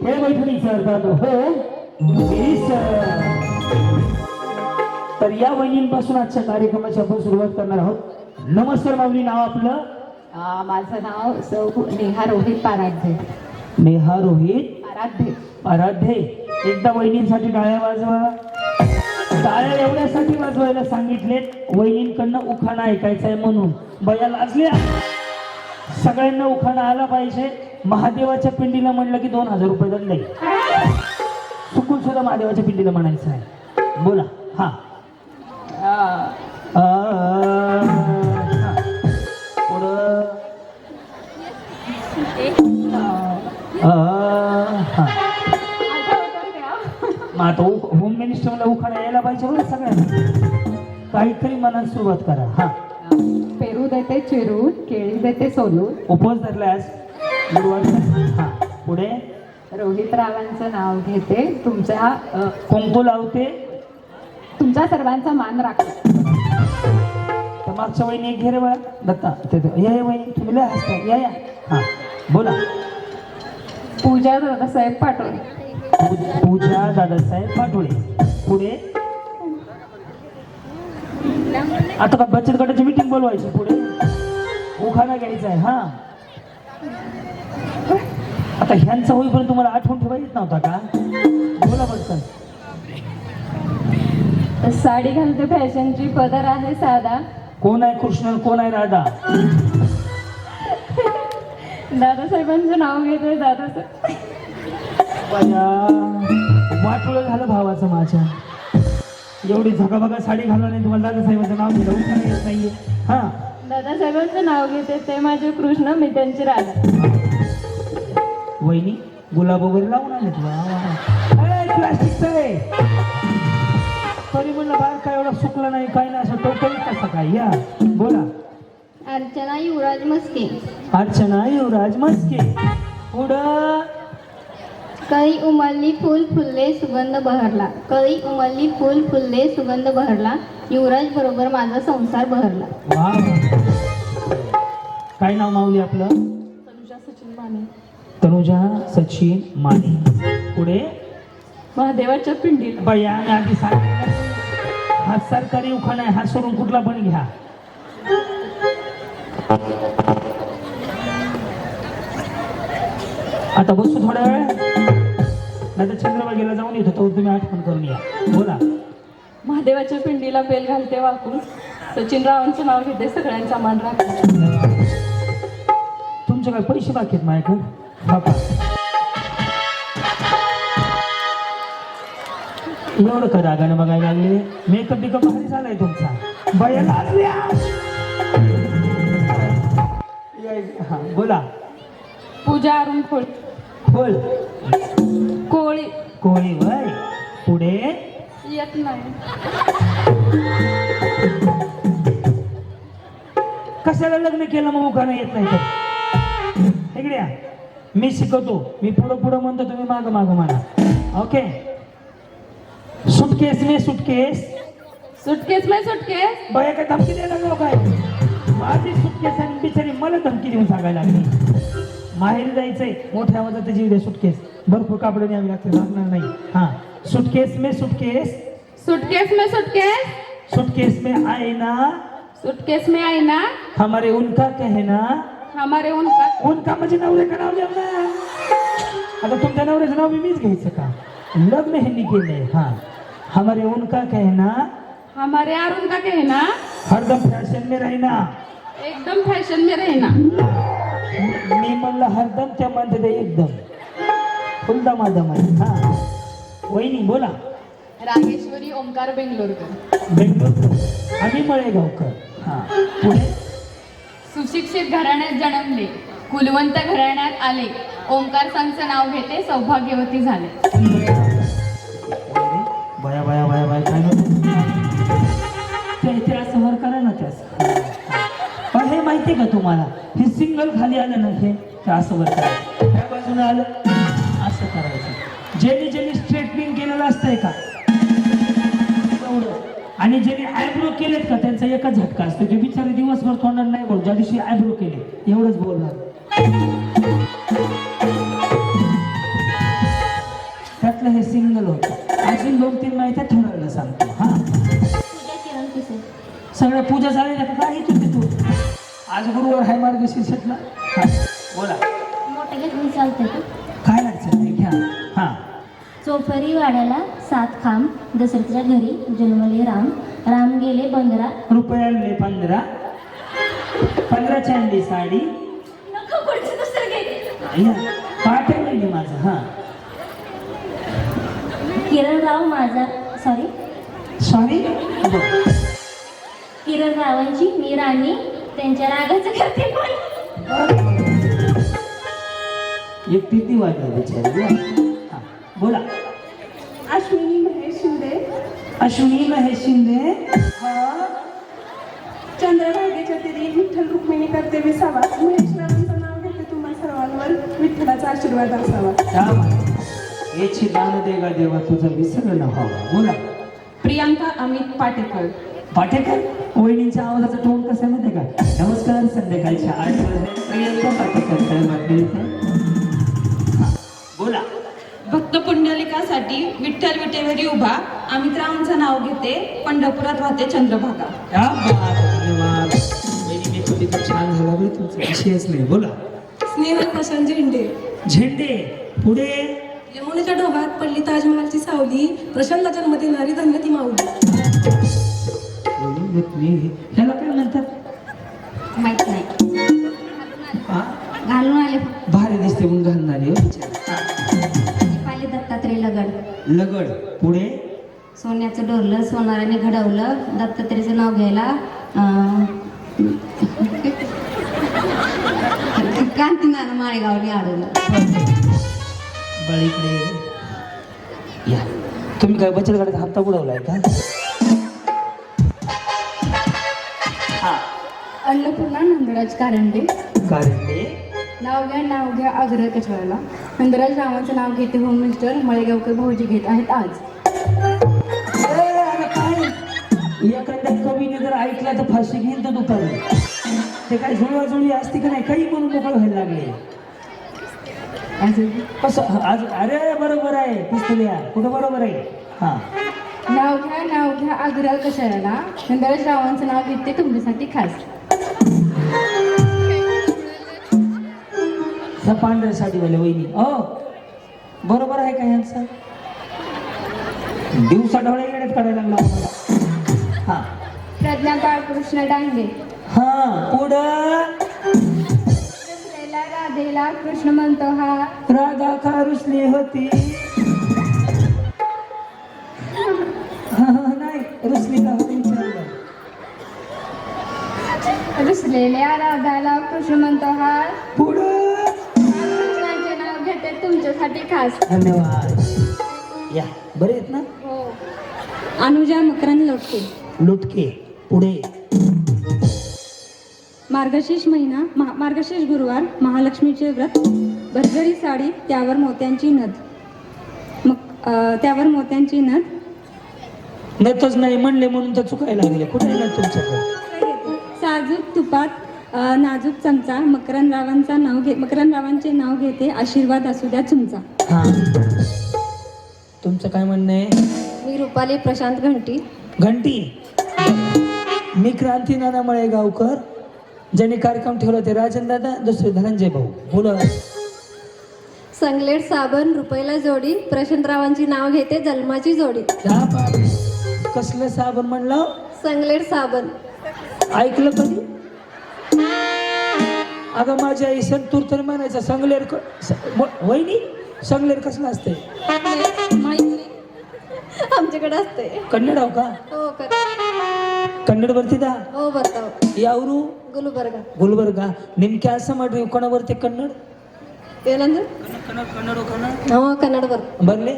हे बैठणीचं अर्थात हो. तर या वहिनींपासून आजच्या कार्यक्रमाची आपण सुरुवात करणार आहोत. नमस्कार माऊली नाव आपलं? माझं नाव सौ नेहा रोहित पाराध्ये नेहा रोहित? पाराध्ये आराध्ये एकदा वहिनींसाठी टाळ्या वाजवा. टाळ्या एवढ्यासाठी वाजवायला सांगितलेत वहिनींकडनं उखाणा ऐकायचा आहे म्हणून. बया लाजल्या सगळ्यांना उखाणा आला पाहिजे. महादेवाच्या पिंडीला म्हणलं की दोन हजार रुपये दंड आहे. चुकून सुद्धा महादेवाच्या पिंडीला म्हणायचं आहे. बोला. हा. आता होम मिनिस्टरला उखाणा यायला पाहिजे बरं सगळ्यांना. काहीतरी मनात सुरुवात करा. हा. पेरू देते चिरून केळी देते सोलून. उपवास धरल्यास हा पुढे. रोहित रावांचं नाव घेते. तुमच्या कुंकू लावते. तुमच्या सर्वांचा मान राखते. तर मागच्या वहिनी एक घे रे बा दत्ता ते या या वहिनी तुम्ही लय हसता या या. हा बोला. पूजा दादासाहेब पाटोळे. पूजा दादासाहेब पाटोळे. पुढे. आता का बचत गटाची मीटिंग बोलवायची? पुढे. उखाणा घ्यायचा आहे हा. आता ह्यांचा होईपर्यंत तुम्हाला आठवण ठेवा येत नव्हता का? बोला पटकन साडी घालते फॅशनची पदर आहे साधा. कोण आहे कृष्ण कोण आहे राधा? दादासाहेबांचं नाव घेते दादासाहेब. वाटोळं झालं भावाचं माझ्या. एवढी झगाभगा साडी घालवा नाही तुम्हाला दादासाहेबांचं नाव उखाणा येत नाहीये. हा. दादासाहेबांचं नाव घेते ते माझे कृष्ण मी त्यांची राधा. वहिनी गुलाब वगैरे लावून आले तुला प्लास्टिकचं आहे तरी म्हणलं बाहेर काय एवढा सुकला नाही काय नाही असं टोकल कसं काय? या बोला. अर्चना युवराज मस्के अर्चना युवराज मस्के पुढं? कळी उमलली फुल फुलले सुगंध बहरला. कळी उमलली फुल फुलले सुगंध बहरला. युवराज बरोबर माझा संसार बहरला. काय नाव माऊली आपलं? तनुजा सचिन माने. तनुजा सचिन माने. पुढे? महादेवाच्या पिंडीला. बया आधी सांगितलं हा सरकारी उखाणा आहे हा सोडून कुठला पण घ्या. आता बसू थोड्या वेळ? नाही तर चंद्रबागेला जाऊन येतो तो तुम्ही आठवण करून या. बोला. महादेवाच्या पिंडीला बेल घालते वाकून. सचिन रावांचं नाव घेते सगळ्यांचा मान राखते. तुमचे काय पैसे बाकी आहेत माझ्याकडे एवढं का रागाने बघायला लागले? मेकअप बिकअप भारी झालाय तुमचा. बाया लागल्या या- हा, बोला. पूजा अरुण खोळ बोल कोळी. कोळी वय. पुढे? येत नाही. कशाला लग्न केलं मग उखाणं येत नाही तर? इकडे या. मी शिकवतो. मी पुढं पुढं म्हणतो तुम्ही माग माग म्हणा ओके सुटकेस मे सुटकेस सुटकेस नाही सुटकेस बाया काय धमकी द्यायला लागलो काय? माझी सुटकेस आणि बिचारी मला धमकी देऊन सांगायला लागली. माहेरी जायचंय. मोठ्या आवाजात त्याची उद्या सुटकेस भरपूर कापडे न्यावी लागते लागणार नाही. हा. सुटकेस मे सुटकेस सुटकेस में सुटकेस सुटकेस में आए ना सुटकेस में आई ना हमारे उनका कहना हमारे उनका उनका म्हणजे नवऱ्याचं नाव द्या ना आता तुमच्या नवऱ्याचं नाव बी मीच घ्यायचं का? लग्न ह्यांनी केलंय. हा. हमारे उनका कहना? हमारे अरुण का कहना? हरदम फॅशन में रहना. एकदम फॅशन में रहना. मी म्हणलं हरदम त्या म्हणते ते एकदम आहे हा. वहिनी बोला. रागेश्वरी ओंकार बेंगलोरकर. बेंगलोर आम्ही मळेगावकर. हा. पुढे? सुशिक्षित घराण्यात जन्मले. कुलवंत घराण्यात आले. ओंकार संघचं नाव घेते सौभाग्यवती झाले. बया बया बया बया काय करा ना त्यास. पण हे माहिती का तुम्हाला? हे सिंगल खाली आलं ना हे ते असं ह्या बाजूने आलं. असं करायचं. ज्यांनी ज्यांनी स्ट्रेटनिंग केलेलं असतंय का? आणि ज्यांनी आयब्रो केलेत का त्यांचा एकच झटका असतो ते बिचारे दिवसभर तोंडात नाही बोल ज्या दिवशी आयब्रो केले एवढंच बोलणार. त्यातलं हे सिंगल होतं. अजून दोन तीन माहिती ठरवलं सांगतो हा. सगळ्या पूजा झाल्या का? काय येतो तू आज गुरुवार हाय मार्गशीर्षातला हा बोला. मोठे घेतली चालते काय अडचण नाही घ्या. हा. चोपरी वाड्याला सात खांब दशरथच्या घरी जन्मले राम. राम गेले बंदरा रुपये आणले पंधरा. पंधराची आणली साडी. नको पुढचं दुसरं घे. या, पाठ आहे वहिनी माझं हा. किरणराव माझा सॉरी सॉरी किरणरावांची मी राणी त्यांच्या रागाचं करते पण. एक किती वाजला बिचारी हा, बोला. अश्विनी महेश शिंदे. अश्विनी महेश शिंदे. चंद्रभागेच्या तिरी विठ्ठल रुक्मिणी करते विसावा महेश नाव घेते तुम्हा सर्वांवर. विठ्ठलाचा आशीर्वाद असावा. याची दान देगा देवा तुझं विसर न व्हावा बोला. प्रियांका अमित पाटेकर. पाटेकर? वहिनींच्या आवाजाचा टोन कसा आहे माहिती का? नमस्कार संध्याकाळच्या आठ वाजता. प्रियंका पाटेकर? हा, बोला भक्त पुंडलिकासाठी विठ्ठल विटेवरी उभा. अमित रावांचं नाव घेते. पंढरपुरात वाहते चंद्रभागा. छान झाला तुमचा. विषयच नाही. बोला. स्नेहल प्रशांत झेंडे. झेंडे पुढे? यमुनेच्या डोबात पडली ताजमहालची सावली. प्रशांत जन्मती नारी धन्य ती माऊली ह्याला काय म्हणतात? माहीत नाही. हा? घालून आले भारी दिसते म्हणून घालणारी लगड. लगड. पुढे? सोन्याचं डोरलं सोनाराने घडवलं दत्तात्रेयचं नाव घ्यायला अं, कांतीनानं माळेगावने अडवलं बळीकडे. या. तुम्ही काय बचत गटाचा हप्ता बुडवलाय का? हा. अन्नपूर्णा नंदराज कारंडे. कारण ते नाव घ्या नाव घ्या आग्रह कचवायला नंदराज रावांचं नाव घेते होम मिनिस्टर मळेगावकर भाऊजी घेत आहेत आज. एखाद्या कवीने जर ऐकलं तर फाशी घेईन तर दुपारी. ते काय जुळवाजुळवी असते का नाही? काही म्हणून मोकळ व्हायला लागले. कसं? आज अरे बरोबर आहे. पुस्तल्या कुठं बरोबर आहे? हा. नाव घ्या नाव घ्या आग्रह कशाला? नंदराज रावांचं नाव घेते तुमच्यासाठी खास. ह्या पांढऱ्या साडीवाल्या वहिनी. हो बरोबर आहे का यांचं दिवसा डोळे येण्यात काढायला लागला. हा. प्रज्ञा बाळकृष्ण डांगे. हा पुढं. राधेला कृष्ण म्हणतो हा. राधा का रुसली होती. हा, हा, नाही रुसली का होती विचारलं. रुसलेल्या राधाला कृष्ण म्हणतो हा. पुढं. तुमच्यासाठी खास. धन्यवाद. या. बरे आहेत ना? हो. अनुजा मकरंद लोटके. लुटके पुढे. मार्गशीर्ष महिना महा मार्गशीर्ष गुरुवार महालक्ष्मीचे व्रत भरजरी साडी त्यावर मोत्यांची नथ. मग त्यावर मोत्यांची नथ. नतच नाही म्हणले म्हणून तर चुकायला लागले. कुठे आहे ना तुमच्याकडे? साजूक तुपात नाजूक चमचा मकरंदरावांचा नाव घे मकरंदरावांचे नाव घेते आशीर्वाद असू द्या तुमचा हा. तुमचं काय म्हणणं आहे? मी रुपाली प्रशांत घंटी. घंटी? मी क्रांती नाना मळेगावकर. ज्यांनी कार्यक्रम ठेवला ते राजन दादा दुसरे धनंजय भाऊ. बोला. संगलेट साबण रुपयाला जोडी प्रशांतरावांची नाव घेते जन्माची जोडी. कसलं साबण म्हणलं? संगलेट साबण. ऐकलं कधी? अगं माझी आई संतूर तर म्हणायचं संगलेर वहिनी संगलेर कसलं असते आमच्याकडे असते कन्नड आहो का? हो, कन्नड. वरती दा? हो यावरू? गुलबर्गा. गुलबर्गा. नेमक्या असं म्हटलं कोणावरती कन्नड? कन्नड कन्नड कन्नड हो, कन्नड. बरले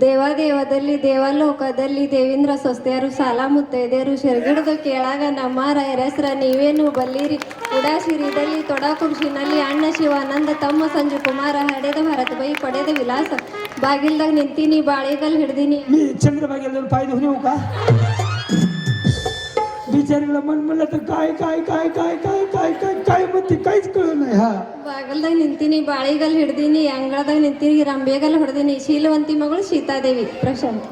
ದೇವಾದೇವದಲ್ಲಿ, ದೇವಲೋಕದಲ್ಲಿ ದೇವೇಂದ್ರ ಸೊಸ್ತೆಯರು ಸಾಲ ಮುತ್ತೈದೆಯರು ಶರ್ಗಿಡ್ದು ಕೇಳಾಗ ನಮ್ಮ ಎರಸ್ರ ನೀವೇನು ಬಲ್ಲಿರಿ? ಉಡಾಶಿರಿದಲ್ಲಿ ತೊಡಕುಂಶಿನಲ್ಲಿ ತೊಡಾ ಅಣ್ಣ ಶಿವಾನಂದ, ತಮ್ಮ ಸಂಜು ಕುಮಾರ ಹಡೆದ ಭರತ್ ಬೈ ಪಡೆದ ವಿಲಾಸ. ಬಾಗಿಲ್ದಾಗ ನಿಂತೀನಿ ಬಾಳೆಗಲ್ ಹಿಡ್ದೀನಿ. ಚಂದ್ರ ಬಾಗಿಲ್ದಲ್ಲಿ ಪಾಯ್ದು बिचारीला मन म्हणलं तर काय काय काय काय काय काय काय काय म्हणते काहीच कळलं नाही हा ಬಾಗಲ್ದಾಗ ನಿಂತೀನಿ ಬಾಳಿಗಲ್ ಹಿಡ್ದೀನಿ ಅಂಗಳದಾಗ ನಿಂತೀನಿ ರಂಬೆಗಲ್ ಹೊಡೆದೀನಿ ಶೀಲವಂತಿ ಮಗಳು ಸೀತಾದೇವಿ ಪ್ರಶಾಂತ್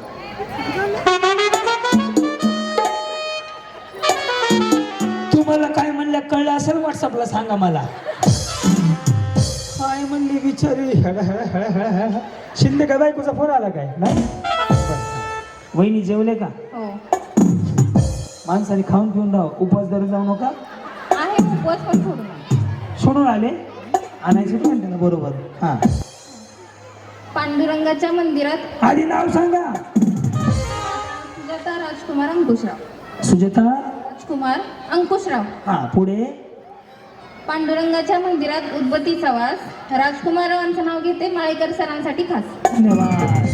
तुम्हाला काय म्हणलं कळलं असेल व्हॉट्सअपला सांगा मला काय म्हणली बिचारी हळ, हळ, हळ, हळ, हळ, हळ. शिंदे का बायकोचा फोन आला काय नाही बरं. वहिनी जेवले का हो माणसाने खाऊन पिऊन राहा. उपवास धरून जाऊ नका. आहे उपवास पण सोडून सोडून आले आणायचे पण त्यांना बरोबर. हा. पांडुरंगाच्या मंदिरात आधी नाव सांगा. सुजाता राजकुमार अंकुशराव. सुजाता? राजकुमार अंकुशराव. हा पुढे. पांडुरंगाच्या मंदिरात उद्बत्तीचा वास. राजकुमार रावांचं नाव घेते माळेकर सरांसाठी खास. धन्यवाद.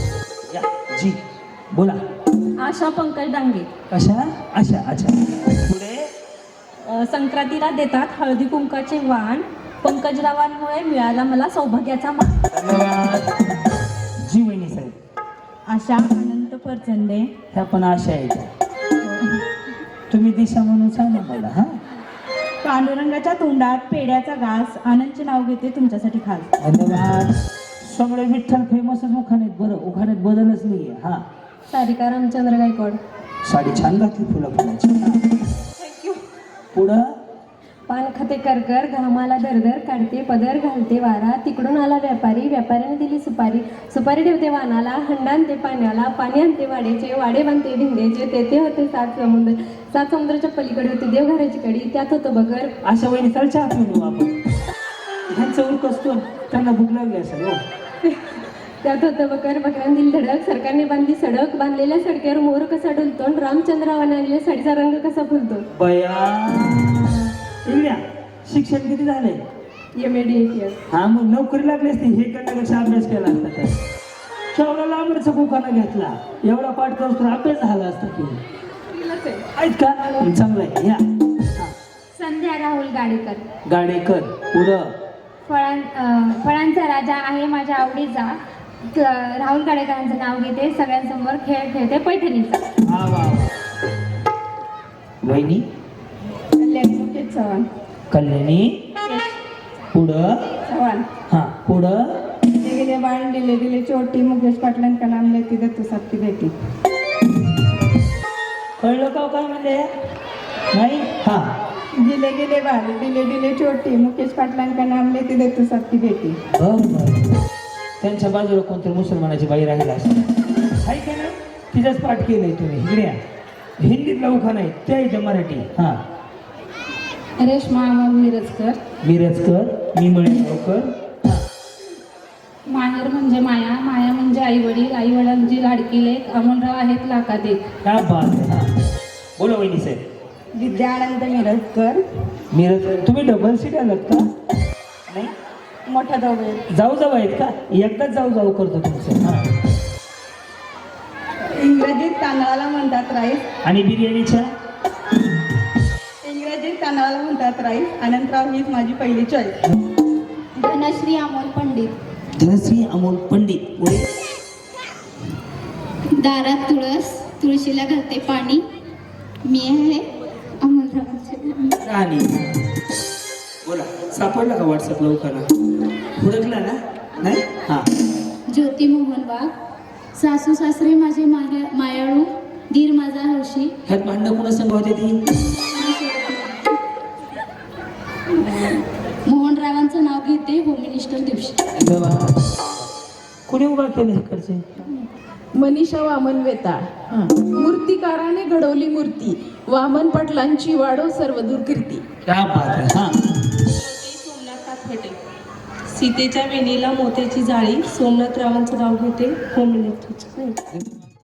या जी. बोला. आशा पंकज डांगे. कशा अशा? अच्छा पुढे? अ, संक्रांतीला देतात हळदी कुंकाचे वाण. पंकजरावांमुळे मिळाला मला सौभाग्याचा मान. धन्यवाद. जी वहिनी साहेब. आशा अनंत परचंदे. ह्या पण आशा आहेत. तुम्ही दिशा म्हणून सांगा मला हा? पांडुरंगाच्या तोंडात पेड्याचा घास. आनंदचे नाव घेते तुमच्यासाठी खास. धन्यवाद. सगळे विठ्ठल फेमसच उखाण्यात बरं उखाण्यात बदलच नाहीये हा. सारिका रामचंद्र गायकवाड? साडी छान घातली फुलं फुलाची. पुढं पान खाते करकर घामाला दरदर काढते पदर घालते वारा. तिकडून आला व्यापारी व्यापाऱ्याने दिली सुपारी. सुपारी ठेवते वानाला हंडा आणते पाण्याला पाणी आणते वाड्याचे वाडे बांधते भिंगेचे तेथे होते सात समुद्र सात समुद्राच्या पलीकडे होती देवघराची कडी. त्यात होतं बगर. अशा वहिनी चल चहा आपण. ह्यांचं उरक असतो त्यांना भूक लागली असेल हो. त्यात होतं बकर बकरान दिली धडक. सरकारने बांधली सडक बांधलेल्या सडक्यावर मोर कसा डुलतो आणि रामचंद्रावाने आणलेल्या साडीचा रंग कसा फुलतो. बया. इकड्या शिक्षण किती झालंय? एम ए डी एस हा मग नोकरी लागली असती हे करण्यापेक्षा अभ्यास केला असता तर केवढा लांबडचा कुकाना घेतला. एवढा पाठ करतो तर अभ्यास झाला असता की आहेत का? चांगलं आहे. या. संध्या राहुल गाडेकर. गाडेकर पुढं. फळां अं, फळांचा राजा आहे माझ्या आवडीचा. त- राहुल गाडेकरांचं नाव घेते सगळ्यांसमोर खेळ खेळते पैठणीचा. हा. वहिनी? कल्याणी मुकेश चव्हाण. कल्याणी? पुढं? चव्हाण. हा पुढं? गेले बाळ दिले दिले चोटी मुकेश पाटलांका नाम लेती दत्तू साथी बेटी कळलं का हो काय म्हणले? नाही? हा. दिले गेले बाळ दिले दिले चोटी मुकेश पाटलांका नाम लेती दत्तू साथी बेटी बर बर. त्यांच्या बाजूला कोणतरी मुसलमानाची बाई राहिला असेल. आहे का नाही तिचाच पाठ केलंय तुम्ही. इकडे या. हिंदीतला उखा नाही त्या इथं मराठी. हा. रेश्मा अमोल मिरजकर मिरजकर मी मळेगावकर हा. माहेर म्हणजे माया माया म्हणजे आई वडील आई वडिलांची लाडकी लेख अमोलराव आहेत लाखात एक क्या बात आहे हा. बोला वहिनी साहेब. विद्यानंद मिरजकर मिरज तुम्ही डबल सीट आलात का? नाही? मोठा दवे जाऊ जाऊ आहेत का? एकदाच जाऊ जाऊ करतो तुमचं. हा. इंग्रजीत तांदळाला म्हणतात राईस. आणि बिर्याणीच्या? इंग्रजीत तांदळाला म्हणतात राईस. अनंतराव हीच माझी पहिली चॉईस धनश्री अमोल पंडित. धनश्री अमोल पंडित. पुढे दारात तुळस तुळशीला घालते पाणी. मी आहे अमोलरावांचे. राणी. बोला. सापडला का व्हॉट्सअपला उखाना हुडकला ना? नाही? हा. ज्योती मोहन वाघ सासू सासरे माझे माया मायाळू दीर माझा हौशी ह्यात भांडणं कुणा संघ होते ती? मोहनरावांचं नाव घेते होम मिनिस्टर दिवशी. कुणी उभा केलं इकडचे? मनीषा वामन वेताळ. मूर्तिकाराने घडवली मूर्ती. वामन पाटलांची वाढव सर्व दुर्कीर्ती क्या सीतेच्या वेणीला मोत्याची जाळी सोमनाथ रावांचं नाव घेते. होम मिनिस्टरचं.